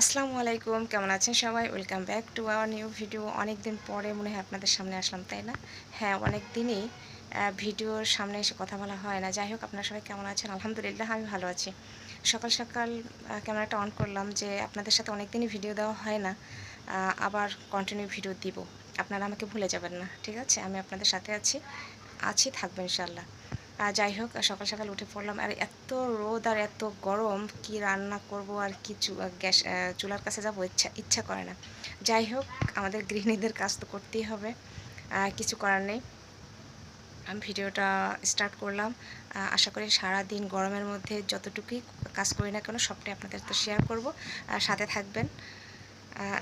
আসসালামু আলাইকুম, কেমন আছেন সবাই? Welcome back to our new video অনেক দিন পরে মনে হয় আপনাদের সামনে আসলাম, তাই না? হ্যাঁ অনেক দিনই ভিডিওর সামনে এসে কথা বলা হয় না। যাই হোক, আপনারা সবাই কেমন আছেন? আলহামদুলিল্লাহ, আমি ভালো আছি। সকাল সকাল ক্যামেরাটা অন করলাম যে আপনাদের সাথে অনেক দিনই ভিডিও দেওয়া হয় না আবার কন্টিনিউ ভিডিও দিব। আপনারা আমাকে ভুলে যাবেন না, ঠিক আছে? আমি আপনাদের সাথে আছি আছি থাকবেন ইনশাল্লাহ যাই হোক, সকাল সকাল উঠে পড়লাম। আর এত রোদ আর এত গরম, কি রান্না করব আর কি গ্যাস চুলার কাছে যাব ইচ্ছা ইচ্ছা করে না। যাই হোক, আমাদের গৃহিণীদের কাজ তো করতেই হবে কিছু করার নেই। আমি ভিডিওটা স্টার্ট করলাম। আশা করি সারা দিন গরমের মধ্যে যতটুকুই কাজ করি না কেন, সবটাই আপনাদের তো শেয়ার করব। আর সাথে থাকবেন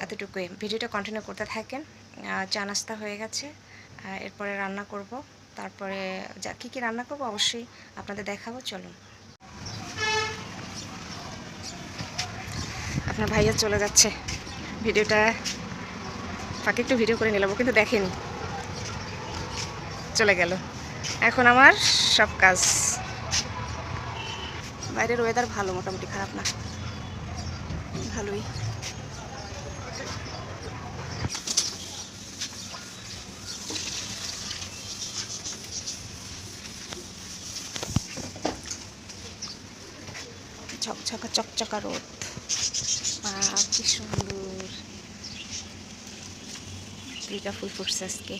এতটুকুই। ভিডিওটা কন্টিনিউ করতে থাকেন। চা নাস্তা হয়ে গেছে। এরপরে রান্না করব। তারপরে যা, কী কী রান্না করব অবশ্যই আপনাদের দেখাবো, চলুন। আপনার ভাইয়া চলে যাচ্ছে। ভিডিওটা ফাঁকে একটু ভিডিও করে নিলাম কিন্তু দেখেনি। চলে গেল। এখন আমার সব কাজ। বাইরের ওয়েদার ভালো, মোটামুটি খারাপ না। ভালোই। ঝকঝকা চকচকা রোদ। আহ, কি সুন্দর। দুইটা ফুল ফুটছে আজকে।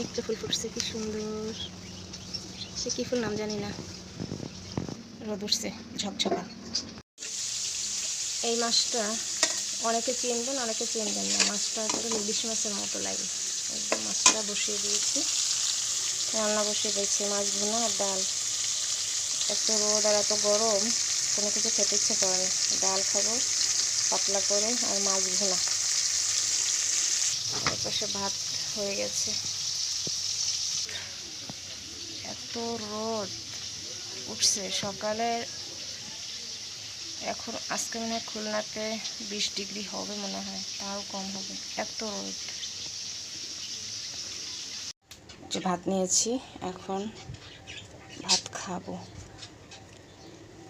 একটা ফুল ফুটছে কি সুন্দর। সে কি ফুল নাম জানি না। রোদ উঠছে ঝকঝকা। এই মাছটা অনেকে চিনবেন অনেকে চিনবেন না। মাছটা করে ইলিশ মাছের মতো লাগে। একদম মাছটা বসিয়ে দিয়েছি। রান্না বসিয়ে দিয়েছি, মাছ ভুনা আর ডাল। এত রোদ আর এত গরম, কোনো কিছু খেতে ইচ্ছে করে না। ডাল খাব, পাতলা করে আর মাছ ভুনা। পাশে ভাত হয়ে গেছে। এত রোদ উঠছে। সকালে এখন আজকে মনে হয় খুলনাতে বিশ ডিগ্রি হবে মনে হয়, তাও কম হবে। এত রোদ। ভাত নিয়েছি, এখন ভাত খাব।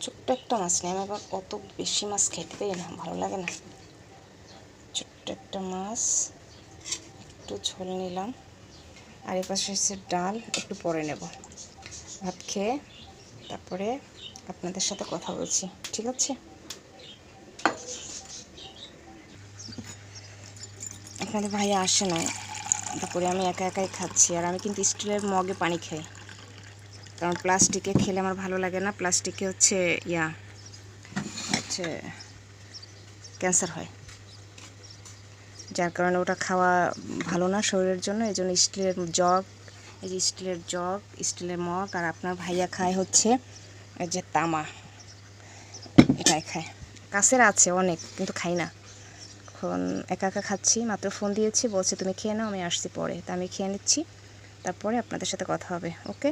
ছোট্ট একটা মাছ নিয়ে আমি আবার অত বেশি মাছ খেতে পারি না, ভালো লাগে না। ছোট্ট একটা মাছ, একটু ঝোল নিলাম। আর এ পাশে হচ্ছে ডাল, একটু পরে নেব। ভাত খেয়ে তারপরে আপনাদের সাথে কথা বলছি, ঠিক আছে? আপনাদের ভাইয়া আসে নয় তারপরে আমি একা একাই খাচ্ছি। আর আমি কিন্তু স্টিলের মগে পানি খাই। কারণ প্লাস্টিকে খেলে আমার ভালো লাগে না। প্লাস্টিকে হচ্ছে ইয়া, হচ্ছে ক্যান্সার হয়। যার কারণে ওটা খাওয়া ভালো না শরীরের জন্য। এই জন্য স্টিলের জগ, এই যে স্টিলের জগ, স্টিলের মগ আর আপনার ভাইয়া খায় হচ্ছে এই যে তামা। এটাই খায়। কাছের আছে অনেক, কিন্তু খাই না। এখন একা একা খাচ্ছি, মাত্র ফোন দিয়েছি, বলছে, তুমি খেয়ে নাও, আমি আসছি পরে। তা আমি খেয়ে নিচ্ছি, তারপরে আপনাদের সাথে কথা হবে ওকে